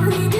never will be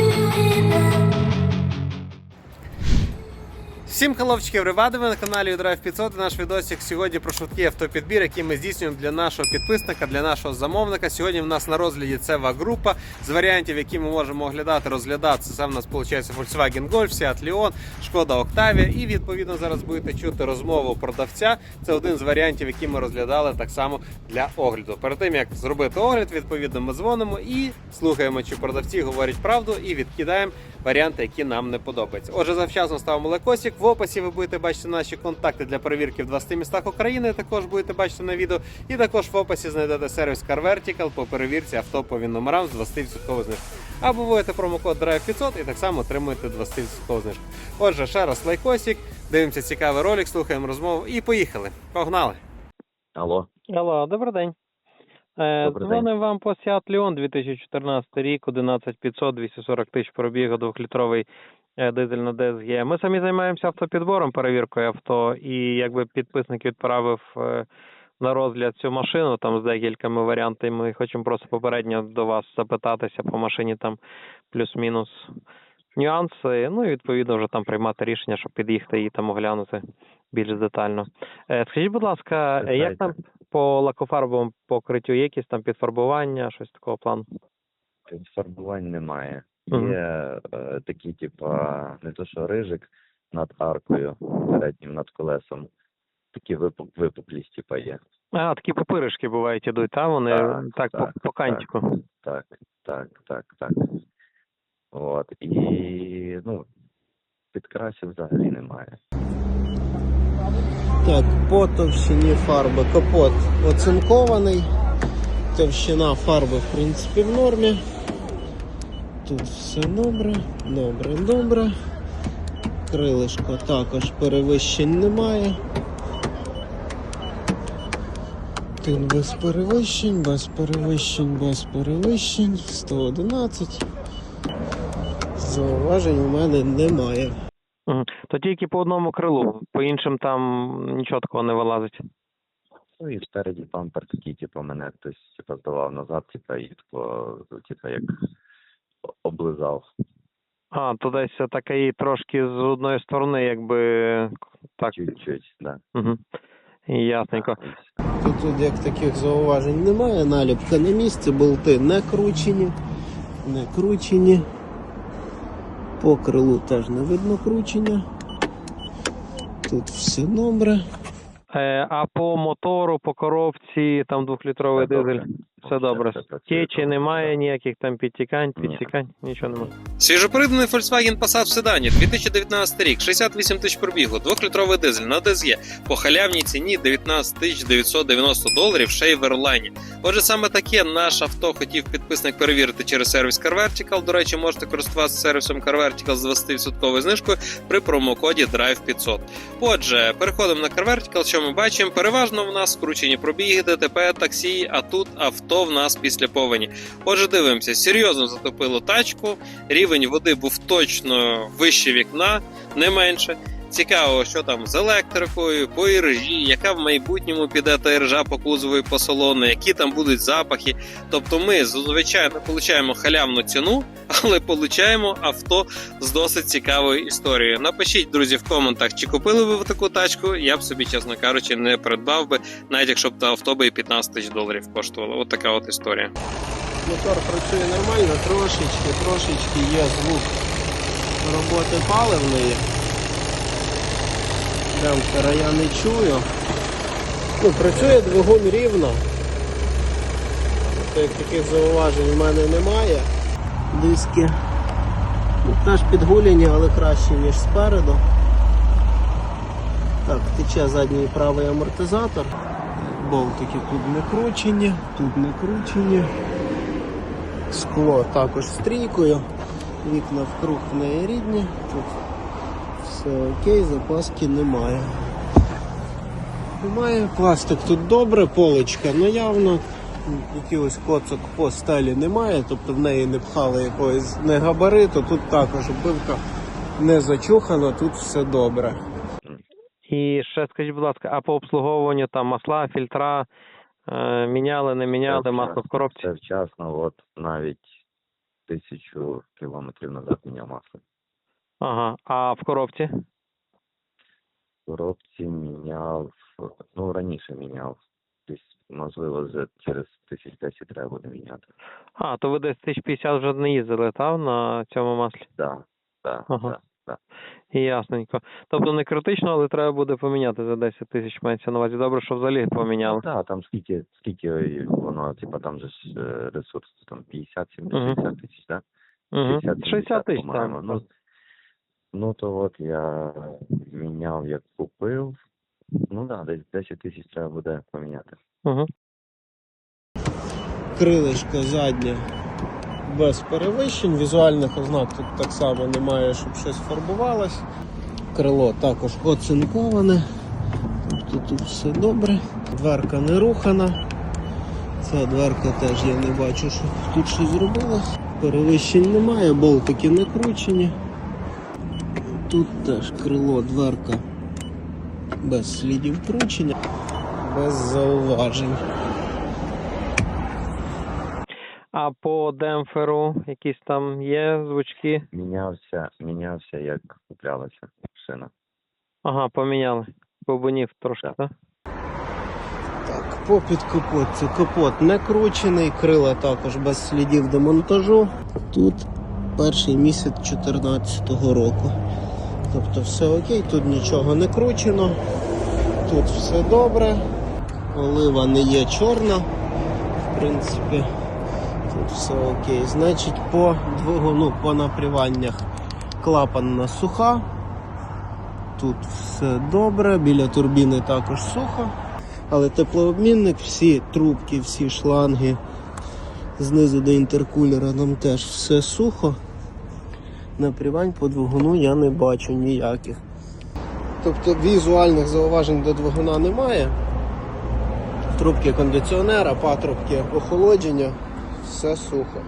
Всім хеловчиків Рибади, ви на каналі Drive 500 і наш відосик сьогодні про швидкий автопідбір, який ми здійснюємо для нашого підписника, для нашого замовника. Сьогодні в нас на розгляді цева група з варіантів, які ми можемо оглядати, розглядати. Це в нас виходить Volkswagen Golf, Seat Leon, Шкода Octavia. І відповідно зараз будете чути розмову продавця. Це один з варіантів, які ми розглядали так само для огляду. Перед тим як зробити огляд, відповідно, ми дзвонимо і слухаємо, чи продавці говорять правду, і відкидаємо варіанти, які нам не подобаються. Отже, завчасно ставимо лайкосик. В описі ви будете бачити наші контакти для перевірки в 20 містах України. Також будете бачити на відео. І також в описі знайдете сервіс Car Vertical по перевірці авто по він номерам з 20% знижкою. Або вводите промокод Drive 500 і так само отримуєте 20% знижку. Отже, ще раз лайкосик, дивимося цікавий ролик, слухаємо розмову і поїхали. Погнали! Алло, Алло, добрий день. Е, Добрий Дзвонив вам по Seat Leon 2014 рік, 11500, 240 тисяч пробігу, двохлітровий е, дизель на DSG. Ми самі займаємося автопідбором, перевіркою авто, і якби підписник відправив е, на розгляд цю машину там з декількома варіантами. Ми хочемо просто попередньо до вас запитатися по машині там плюс-мінус нюанси. Ну і відповідно вже там приймати рішення, щоб під'їхати її там оглянути більш детально. Скажіть, будь ласка, як там по лакофарбовому покриттю є якісь там підфарбування, щось такого плану? фарбувань немає. Мгм. Є е, такі, типа, не то що рижик над аркою, переднім над колесом. Такі випук, випуклість, типа, є. А, такі пупиришки бувають ідуть, та вони Так, так, по, так, по кантику. Так, так, так, так. От. І, ну, підкрасів взагалі немає. Так, по товщині фарби капот оцинкований. Товщина фарби, в принципі, в нормі. Тут все добре, добре, добре. Крилишко також перевищень немає. Тут без перевищень, без перевищень, без перевищень. 111. Зауважень у мене немає. То тільки по одному крилу, по іншим там нічого такого не вилазить. Ну і спереді бампер такий, типу, мене хтось типу, здавав назад, типу, і типу, як облизав. А, то десь такий трошки з одної сторони, якби так. Чуть-чуть, да. Угу. Ясненько. Тут, тут як таких зауважень немає, наліпка на місці, болти не кручені, не кручені. По крилу теж не видно кручення. Тут все добре. Е, а по мотору, по коробці, там двохлітровий дизель, все добре. Течі немає, ніяких там підтікань, Ні. нічого немає. Свіжопридбаний Volkswagen Passat в седані 2019 рік, 68 тисяч пробігу, двохлітровий дизель на DSG по халявній ціні 19 тисяч 990 доларів ще й в Ерлайні. Отже, саме таке наш авто хотів підписник перевірити через сервіс Car Vertical. До речі, можете користуватися сервісом Car Vertical з 20% знижкою при промокоді Drive 500. Отже, переходимо на Car Vertical, що ми бачимо. Переважно в нас скручені пробіги, ДТП, таксі, а тут авто в нас після повені. Отже, дивимося, серйозно затопило тачку. Рівень води був точно вище вікна, не менше. Цікаво, що там з електрикою, по іржі, яка в майбутньому піде та іржа по кузову і по салону, які там будуть запахи. Тобто ми, звичайно, отримуємо халявну ціну, але отримуємо авто з досить цікавою історією. Напишіть, друзі, в коментах, чи купили ви таку тачку. Я б собі, чесно кажучи, не придбав би, навіть якщо б та авто би і 15 тисяч доларів коштувало. От така от історія. Мотор працює нормально, трошечки, трошечки є звук роботи паливної. Демпфера я не чую. Ну, працює двигун рівно. Тобто таких зауважень в мене немає. Диски ну, теж підгулені, але краще, ніж спереду. Так, тече задній правий амортизатор. Болтики тут не кручені, тут не кручені. Скло також стрійкою. Вікна вкруг в неї рідні. Тут все окей, запаски немає. Немає, пластик тут добре, полочка наявно. Якихось коцок по стелі немає, тобто в неї не пхали якогось не габариту, тут також оббивка не зачухана, тут все добре. І ще скажіть, будь ласка, а по обслуговуванню там масла, фільтра е, міняли, не міняли, Все масло в коробці? Все вчасно, от навіть тисячу кілометрів назад міняв масло. Ага. А в коробці? В коробці міняв, ну раніше міняв. Десь, можливо, за через тисяч десять треба буде міняти. А, то ви десь 1050 вже не їздили, так, на цьому маслі? Так, так, Ага. так. Ясненько. Тобто не критично, але треба буде поміняти за 10 тисяч мається на увазі. Добре, що взагалі поміняли. Так, там скільки, скільки воно, типа там же ж е, ресурс там 50-70 тисяч, так? Угу. 60 60 тисяч, по-моєму. так. Ну, ну то от я міняв, як купив. Ну так, да, десь 10 тисяч треба буде поміняти. Угу. Крилишко заднє без перевищень. Візуальних ознак тут так само немає, щоб щось фарбувалось. Крило також оцинковане. Тобто тут все добре. Дверка не рухана. Ця дверка теж я не бачу, що тут щось зробилось. Перевищень немає, болтики не кручені. Тут теж крило, дверка без слідів кручення, без зауважень. А по демпферу якісь там є звучки? Мінявся, мінявся, як куплялася шина. Ага, поміняли. Побунів трошки, Так. так? Так, попід капот. Капот не кручений, крила також без слідів демонтажу. Тут перший місяць 2014 року. Тобто все окей, тут нічого не кручено, тут все добре. Олива не є чорна, в принципі, тут все окей. Значить, по двигуну, по напріваннях клапанна суха. Тут все добре, біля турбіни також сухо. Але теплообмінник, всі трубки, всі шланги знизу до інтеркулера нам теж все сухо. Напрівань по двигуну я не бачу ніяких. Тобто візуальних зауважень до двигуна немає. Трубки кондиціонера, патрубки охолодження, все сухо.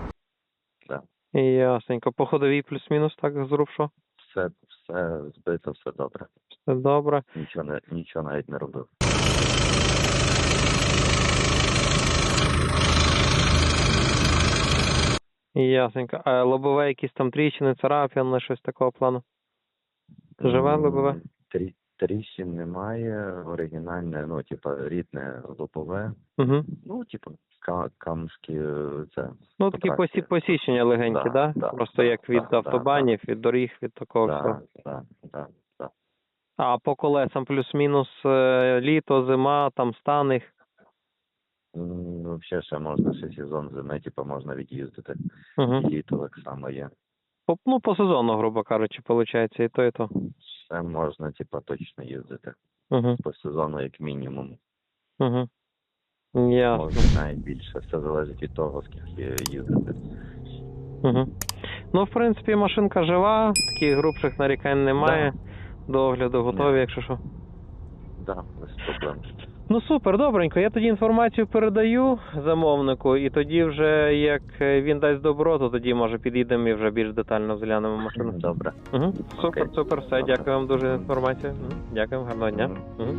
Ясненько. По ходовій плюс-мінус, так, зруб що? Все, все збито, все добре. Все добре. Нічого нічого навіть не робив. Ясненько. А лобове якісь там тріщини, царапини, щось такого плану? Живе лобове? Трі, тріщин немає, оригінальне, ну, типа, рідне лобове. Угу. Ну, типу, ка- камушки, е, це. Ну, такі посі- посічення легенькі, Да, да? да, Просто як від да, да, автобанів, від доріг, від такого всього. Да, да, да. А по колесам плюс-мінус е, літо, зима, там стан їх. Ну, взагалі ще можна ще сезон зими, типу, можна від'їздити. Угу. І літо так само є. По, ну, по сезону, грубо кажучи, виходить, і то, і то. Все можна, типу, точно їздити. Угу. По сезону, як мінімум. Угу. Ясно. Можна навіть більше. Все залежить від того, скільки їздити. Угу. Ну, в принципі, машинка жива, таких грубших нарікань немає. До огляду готові, якщо що. Да, без проблем. Ну супер, добренько. Я тоді інформацію передаю замовнику, і тоді вже як е, він дасть добро, то тоді може підійдемо і вже більш детально взглянемо машину. Добре. Угу. Супер, Окей. супер, все. Добре. Дякую вам дуже за інформацію. Дякую, гарного дня. Угу.